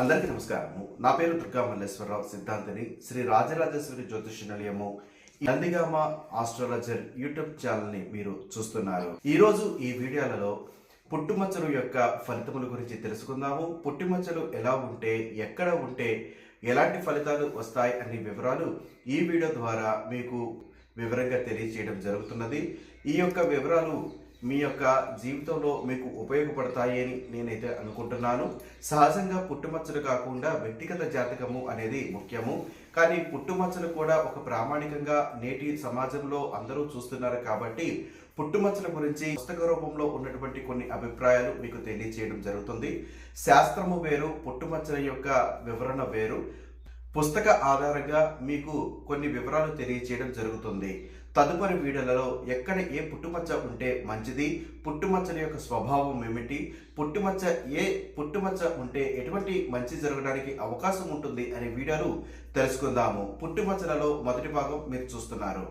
అందరికీ నమస్కారము. నా పేరు దుర్గా మల్లేశ్వరరావు సిద్ధాంతిని. శ్రీ రాజరాజేశ్వరి జ్యోతిష నిలయము నందిగామ ఆస్ట్రాలజర్ యూట్యూబ్ ఛానల్ని మీరు చూస్తున్నారు. ఈరోజు ఈ వీడియోలలో పుట్టుమచ్చలు యొక్క ఫలితముల గురించి తెలుసుకుందాము. పుట్టుమచ్చలు ఎలా ఉంటే ఎక్కడ ఉంటే ఎలాంటి ఫలితాలు వస్తాయి అనే వివరాలు ఈ వీడియో ద్వారా మీకు వివరంగా తెలియజేయడం జరుగుతున్నది. ఈ యొక్క వివరాలు మీ యొక్క జీవితంలో మీకు ఉపయోగపడతాయి అని నేనైతే అనుకుంటున్నాను. సహజంగా పుట్టుమచ్చలు కాకుండా వ్యక్తిగత జాతకము అనేది ముఖ్యము. కానీ పుట్టుమచ్చలు కూడా ఒక ప్రామాణికంగా నేటి సమాజంలో అందరూ చూస్తున్నారు కాబట్టి పుట్టుమచ్చల గురించి పుస్తక రూపంలో ఉన్నటువంటి కొన్ని అభిప్రాయాలు మీకు తెలియజేయడం జరుగుతుంది. శాస్త్రము వేరు పుట్టుమచ్చల యొక్క వివరణ వేరు. పుస్తక ఆధారంగా మీకు కొన్ని వివరాలు తెలియజేయడం జరుగుతుంది. తదుపరి వీడియోలలో ఎక్కడ ఏ పుట్టుమచ్చ ఉంటే మంచిది పుట్టుమచ్చల యొక్క స్వభావం ఏమిటి పుట్టుమచ్చ ఏ పుట్టుమచ్చ ఉంటే ఎటువంటి మంచి జరగడానికి అవకాశం ఉంటుంది అనే వీడియోలు తెలుసుకుందాము. పుట్టుమచ్చలలో మొదటి భాగం మీరు చూస్తున్నారు.